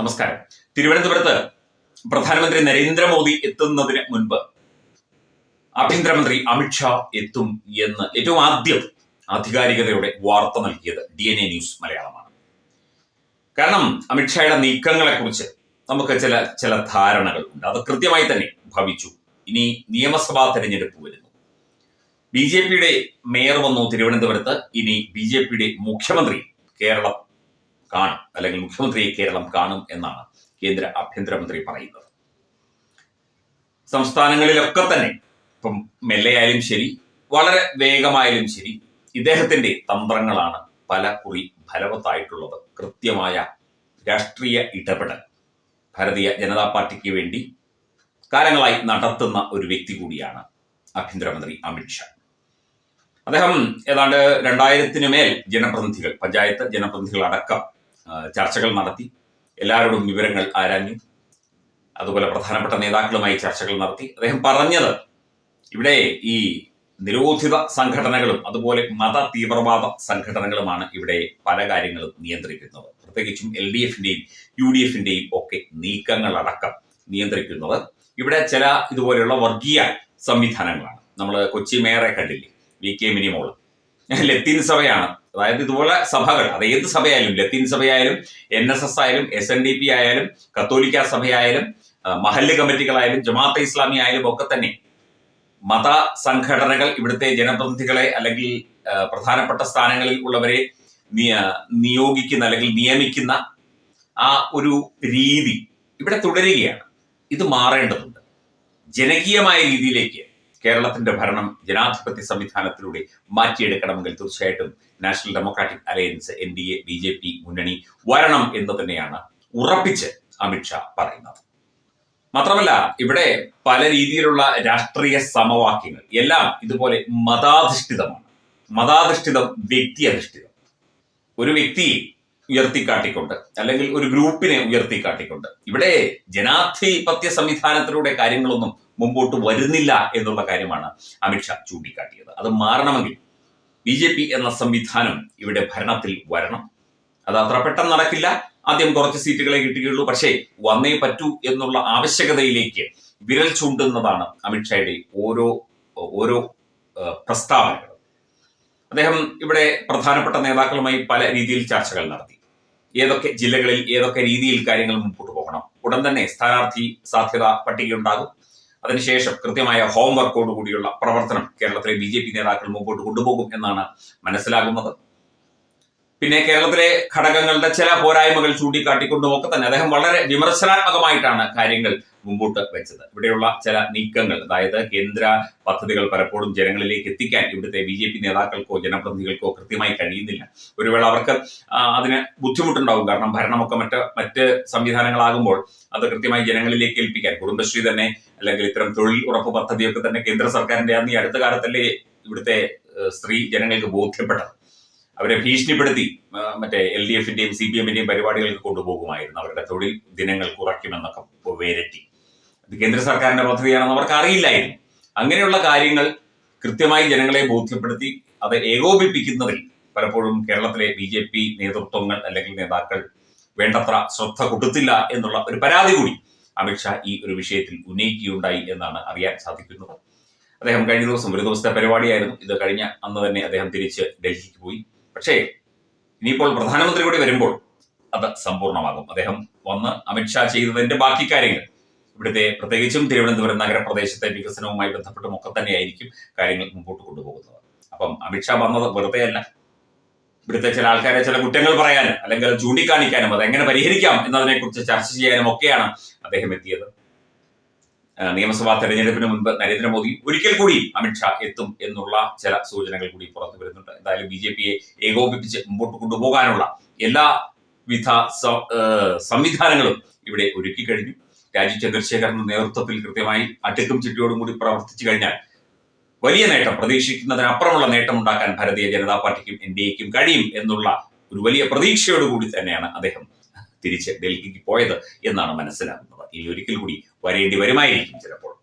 നമസ്കാരം. തിരുവനന്തപുരത്ത് പ്രധാനമന്ത്രി നരേന്ദ്രമോദി എത്തുന്നതിന് മുൻപ് ആഭ്യന്തരമന്ത്രി അമിത്ഷാ എത്തും എന്ന് ഏറ്റവും ആദ്യം ആധികാരികതയുടെ വാർത്ത നൽകിയത് ഡി എൻ എ ന്യൂസ് മലയാളമാണ്. കാരണം അമിത്ഷായുടെ നീക്കങ്ങളെ കുറിച്ച് നമുക്ക് ചില ചില ധാരണകൾ ഉണ്ട്. അത് കൃത്യമായി തന്നെ ഭവിച്ചു. ഇനി നിയമസഭാ തെരഞ്ഞെടുപ്പ് വരുന്നു. ബി ജെ പിയുടെ മേയർ വന്നു തിരുവനന്തപുരത്ത്. ഇനി ബി ജെ പിയുടെ മുഖ്യമന്ത്രി കേരളം കാണും. അല്ലെങ്കിൽ മുഖ്യമന്ത്രിയെ കേരളം കാണും എന്നാണ് കേന്ദ്ര ആഭ്യന്തരമന്ത്രി പറയുന്നത്. സംസ്ഥാനങ്ങളിലൊക്കെ തന്നെ ഇപ്പം മെല്ലെയായാലും ശരി വളരെ വേഗമായാലും ശരി ഇദ്ദേഹത്തിന്റെ തന്ത്രങ്ങളാണ് പല കുറി ഫലവത്തായിട്ടുള്ളത്. കൃത്യമായ രാഷ്ട്രീയ ഇടപെടൽ. ഭാരതീയ ജനതാ പാർട്ടിക്ക് വേണ്ടി കാലങ്ങളായി നടത്തുന്ന ഒരു വ്യക്തി കൂടിയാണ് ആഭ്യന്തരമന്ത്രി അമിത്ഷാ അദ്ദേഹം ഏതാണ്ട് രണ്ടായിരത്തിനു മേൽ ജനപ്രതിനിധികൾ പഞ്ചായത്ത് ജനപ്രതിനിധികൾ അടക്കം ചർച്ചകൾ നടത്തി. എല്ലാവരോടും വിവരങ്ങൾ ആരാഞ്ഞു. അതുപോലെ പ്രധാനപ്പെട്ട നേതാക്കളുമായി ചർച്ചകൾ നടത്തി. അദ്ദേഹം പറഞ്ഞത് ഇവിടെ ഈ നിരോധിത സംഘടനകളും അതുപോലെ മത തീവ്രവാദ സംഘടനകളുമാണ് ഇവിടെ പല കാര്യങ്ങളും നിയന്ത്രിക്കുന്നത്. പ്രത്യേകിച്ചും എൽ ഡി എഫിന്റെയും യു ഡി എഫിന്റെയും ഒക്കെ നീക്കങ്ങളടക്കം നിയന്ത്രിക്കുന്നത് ഇവിടെ ചില ഇതുപോലെയുള്ള വർഗീയ സംവിധാനങ്ങളാണ്. നമ്മൾ കൊച്ചി മേയറെ കണ്ടില്ലേ? V K Minimol. ലത്തീൻ സഭയാണ് അതായത് ഇതുപോലെ സഭകൾ അത് ഏത് സഭയായാലും ലത്തീൻ സഭയായാലും എൻ എസ് എസ് ആയാലും എസ് എൻ ഡി പി ആയാലും കത്തോലിക്ക സഭയായാലും മഹല്ല് കമ്മിറ്റികളായാലും ജമാഅത്തെ ഇസ്ലാമി ആയാലും ഒക്കെ തന്നെ മത സംഘടനകൾ ഇവിടുത്തെ ജനപ്രതിനിധികളെ അല്ലെങ്കിൽ പ്രധാനപ്പെട്ട സ്ഥാനങ്ങളിൽ ഉള്ളവരെ നിയ- നിയോഗിക്കുന്ന അല്ലെങ്കിൽ നിയമിക്കുന്ന ആ ഒരു രീതി ഇവിടെ തുടരുകയാണ്. ഇത് മാറേണ്ടതുണ്ട്. ജനകീയമായ രീതിയിലേക്ക് കേരളത്തിന്റെ ഭരണം ജനാധിപത്യ സംവിധാനത്തിലൂടെ മാറ്റിയെടുക്കണമെങ്കിൽ തീർച്ചയായിട്ടും National Democratic Alliance N D A B J P മുന്നണി വരണം എന്ന് തന്നെയാണ് ഉറപ്പിച്ച് അമിത്ഷാ പറയുന്നത്. മാത്രമല്ല ഇവിടെ പല രീതിയിലുള്ള രാഷ്ട്രീയ സമവാക്യങ്ങൾ എല്ലാം ഇതുപോലെ മതാധിഷ്ഠിതമാണ്. മതാധിഷ്ഠിതം വ്യക്തി അധിഷ്ഠിതം ഒരു വ്യക്തിയെ ഉയർത്തിക്കാട്ടിക്കൊണ്ട് അല്ലെങ്കിൽ ഒരു ഗ്രൂപ്പിനെ ഉയർത്തിക്കാട്ടിക്കൊണ്ട്. ഇവിടെ ജനാധിപത്യ സംവിധാനത്തിലൂടെ കാര്യങ്ങളൊന്നും മുമ്പോട്ട് വരുന്നില്ല എന്നുള്ള കാര്യമാണ് അമിത്ഷാ ചൂണ്ടിക്കാട്ടിയത്. അത് മാറണമെങ്കിൽ ബി ജെ പി എന്ന സംവിധാനം ഇവിടെ ഭരണത്തിൽ വരണം. അത് അത്ര പെട്ടെന്ന് നടക്കില്ല. ആദ്യം കുറച്ച് സീറ്റുകളെ കിട്ടുകയുള്ളൂ. പക്ഷേ വന്നേ പറ്റൂ എന്നുള്ള ആവശ്യകതയിലേക്ക് വിരൽ ചൂണ്ടുന്നതാണ് അമിത്ഷായുടെ ഓരോ ഓരോ പ്രസ്താവനകൾ അദ്ദേഹം ഇവിടെ പ്രധാനപ്പെട്ട നേതാക്കളുമായി പല രീതിയിൽ ചർച്ചകൾ നടത്തി. ഏതൊക്കെ ജില്ലകളിൽ ഏതൊക്കെ രീതിയിൽ കാര്യങ്ങൾ മുമ്പോട്ട് പോകണം? ഉടൻ തന്നെ സ്ഥാനാർത്ഥി സാധ്യത പട്ടികയുണ്ടാകും. അതിനുശേഷം കൃത്യമായ ഹോംവർക്കോട് കൂടിയുള്ള പ്രവർത്തനം കേരളത്തിലെ ബി നേതാക്കൾ മുമ്പോട്ട് കൊണ്ടുപോകും എന്നാണ് മനസ്സിലാകുന്നത്. പിന്നെ കേരളത്തിലെ ഘടകങ്ങളുടെ ചില പോരായ്മകൾ ചൂണ്ടിക്കാട്ടിക്കൊണ്ടും ഒക്കെ തന്നെ അദ്ദേഹം വളരെ വിമർശനാത്മകമായിട്ടാണ് കാര്യങ്ങൾ മുമ്പോട്ട് വെച്ചത്. ഇവിടെയുള്ള ചില നീക്കങ്ങൾ അതായത് കേന്ദ്ര പദ്ധതികൾ പലപ്പോഴും ജനങ്ങളിലേക്ക് എത്തിക്കാൻ ഇവിടുത്തെ ബി ജെ പി നേതാക്കൾക്കോ ജനപ്രതിനിധികൾക്കോ കൃത്യമായി കഴിയുന്നില്ല. ഒരു വേള അവർക്ക് അതിന് ബുദ്ധിമുട്ടുണ്ടാവും. കാരണം ഭരണമൊക്കെ മറ്റ് മറ്റ് സംവിധാനങ്ങളാകുമ്പോൾ അത് കൃത്യമായി ജനങ്ങളിലേക്ക് ഏൽപ്പിക്കാൻ കുടുംബശ്രീ തന്നെ അല്ലെങ്കിൽ ഇത്തരം തൊഴിൽ ഉറപ്പ് പദ്ധതിയൊക്കെ തന്നെ കേന്ദ്ര സർക്കാരിന്റെ അന്ന് ഈ അടുത്ത കാലത്തല്ലേ ഇവിടുത്തെ സ്ത്രീ ജനങ്ങൾക്ക് ബോധ്യപ്പെട്ടത്. അവരെ ഭീഷണിപ്പെടുത്തി മറ്റേ എൽ ഡി എഫിന്റെയും സി പി എമ്മിന്റെയും പരിപാടികൾക്ക് കൊണ്ടുപോകുമായിരുന്നു. അവരുടെ തൊഴിൽ ദിനങ്ങൾ കുറയ്ക്കുമെന്നൊക്കെ വേരറ്റി. അത് കേന്ദ്ര സർക്കാരിന്റെ പദ്ധതിയാണെന്ന് അവർക്ക് അറിയില്ലായിരുന്നു. അങ്ങനെയുള്ള കാര്യങ്ങൾ കൃത്യമായി ജനങ്ങളെ ബോധ്യപ്പെടുത്തി അത് ഏകോപിപ്പിക്കുന്നതിൽ പലപ്പോഴും കേരളത്തിലെ ബി ജെ പി നേതൃത്വങ്ങൾ അല്ലെങ്കിൽ നേതാക്കൾ വേണ്ടത്ര ശ്രദ്ധ കൊടുത്തില്ല എന്നുള്ള ഒരു പരാതി കൂടി അമിത്ഷാ ഈ ഒരു വിഷയത്തിൽ ഉന്നയിക്കുകയുണ്ടായി എന്നാണ് അറിയാൻ സാധിക്കുന്നത്. അദ്ദേഹം കഴിഞ്ഞ ദിവസം ഒരു ദിവസത്തെ പരിപാടിയായിരുന്നു. ഇത് കഴിഞ്ഞ അന്ന് തന്നെ അദ്ദേഹം തിരിച്ച് ഡൽഹിക്ക് പോയി. പക്ഷേ ഇനിയിപ്പോൾ പ്രധാനമന്ത്രി കൂടി വരുമ്പോൾ അത് സമ്പൂർണമാകും അദ്ദേഹം വന്ന് അമിത്ഷാ ചെയ്തതിന്റെ ബാക്കി കാര്യങ്ങൾ. ഇവിടുത്തെ പ്രത്യേകിച്ചും തിരുവനന്തപുരം നഗരപ്രദേശത്തെ വികസനവുമായി ബന്ധപ്പെട്ടും ഒക്കെ തന്നെയായിരിക്കും കാര്യങ്ങൾ മുമ്പോട്ട് കൊണ്ടുപോകുന്നത്. അപ്പം അമിത്ഷാ വന്നത് വെറുതെ അല്ല. ഇവിടുത്തെ ചില ആൾക്കാരെ ചില കുറ്റങ്ങൾ പറയാനും അല്ലെങ്കിൽ ചൂണ്ടിക്കാണിക്കാനും അത് എങ്ങനെ പരിഹരിക്കാം എന്നതിനെ കുറിച്ച് ചർച്ച ചെയ്യാനും ഒക്കെയാണ് അദ്ദേഹം എത്തിയത്. നിയമസഭാ തെരഞ്ഞെടുപ്പിന് മുൻപ് നരേന്ദ്രമോദി ഒരിക്കൽ കൂടി അമിത്ഷാ എത്തും എന്നുള്ള ചില സൂചനകൾ കൂടി പുറത്തു വരുന്നുണ്ട്. എന്തായാലും ബി ജെ പിയെ ഏകോപിപ്പിച്ച് മുമ്പോട്ട് കൊണ്ടുപോകാനുള്ള എല്ലാ വിധ സംവിധാനങ്ങളും ഇവിടെ ഒരുക്കി കഴിഞ്ഞു. രാജീവ് ചന്ദ്രശേഖരന്റെ നേതൃത്വത്തിൽ കൃത്യമായി അട്ടിക്കും ചിട്ടിയോടും കൂടി പ്രവർത്തിച്ചു കഴിഞ്ഞാൽ വലിയ നേട്ടം പ്രതീക്ഷിക്കുന്നതിനപ്പുറമുള്ള നേട്ടം ഉണ്ടാക്കാൻ ഭാരതീയ ജനതാ പാർട്ടിക്കും എൻ ഡി എക്കും കഴിയും എന്നുള്ള ഒരു വലിയ പ്രതീക്ഷയോടുകൂടി തന്നെയാണ് അദ്ദേഹം തിരിച്ച് ഡൽഹിക്ക് പോയത് എന്നാണ് മനസ്സിലാകുന്നത്. ഇനി ഒരിക്കൽ കൂടി വരേണ്ടി വരുമായിരിക്കും ചിലപ്പോൾ.